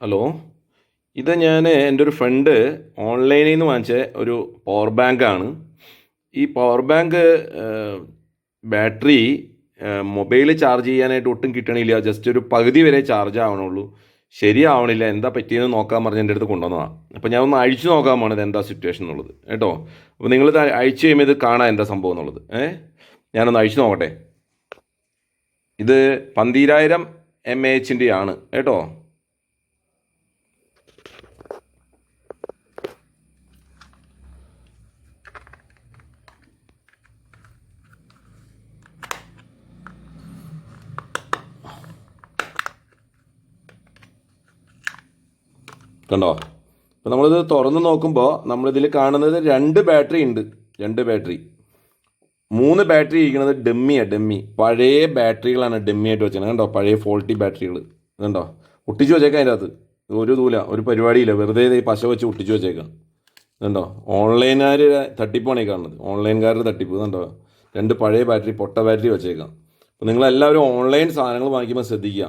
Hello. ഇത് ഞാൻ എന്റെ ഒരു ഫ്രണ്ട് ഓൺലൈനിൽ നിന്ന് വാങ്ങിച്ച ഒരു പവർ ബാങ്കാണ് ഈ power bank battery mobile charge ചെയ്യാനായിട്ട് ഒട്ടും കിട്ടണില്ല. ജസ്റ്റ് ഒരു പകുതി വരെ ചാർജ് ആവണുള്ളൂ. ശരിയാവണില്ല. എന്താ പറ്റിയെന്ന് നോക്കാൻ പറഞ്ഞ് എന്റെ അടുത്ത് കൊണ്ടുവന്നതാണ് അപ്പോൾ ഞാൻ ഒന്ന് അഴിച്ചു നോക്കാൻ പോണത് എന്താ സിറ്റുവേഷൻ എന്നുള്ളത്. കേട്ടോ? അപ്പോൾ നിങ്ങൾ അഴിച്ചു കഴിയുമ്പോൾ ഇത് കാണാൻ എന്താ സംഭവം എന്നുള്ളത്. ഏ ഞാനൊന്ന് അഴിച്ചു നോക്കട്ടെ. ഇത് പന്തീരായിരം എം എ എച്ചിന്റെ ആണ് കേട്ടോ? കണ്ടോ? അപ്പോൾ നമ്മളിത് തുറന്ന് നോക്കുമ്പോൾ നമ്മളിതിൽ കാണുന്നത് രണ്ട് ബാറ്ററി ഉണ്ട്. രണ്ട് ബാറ്ററി. മൂന്ന് ബാറ്ററി ഇരിക്കുന്നത് ഡെമ്മിയാണ് ഡെമ്മി. പഴയ ബാറ്ററികളാണ് ഡെമ്മിയായിട്ട് വെച്ചത് കണ്ടോ? പഴയ ഫോൾട്ടി ബാറ്ററികൾ ഇതുണ്ടോ ഒട്ടിച്ച് വെച്ചേക്കാം അതിന്റെ അകത്ത്. ഒരു ദൂല ഒരു പരിപാടിയില്ല. വെറുതെ ഈ പശ വെച്ച് ഒട്ടിച്ച് വെച്ചേക്കാം ഇതുണ്ടോ ഓൺലൈനുകാർ തട്ടിപ്പാണ് ഈ കാണുന്നത്. ഓൺലൈൻകാരുടെ തട്ടിപ്പ്. ഇതുണ്ടോ രണ്ട് പഴയ ബാറ്ററി പൊട്ട ബാറ്ററി വെച്ചേക്കാം. അപ്പോൾ നിങ്ങളെല്ലാവരും ഓൺലൈൻ സാധനങ്ങൾ വാങ്ങിക്കുമ്പോൾ ശ്രദ്ധിക്കുക.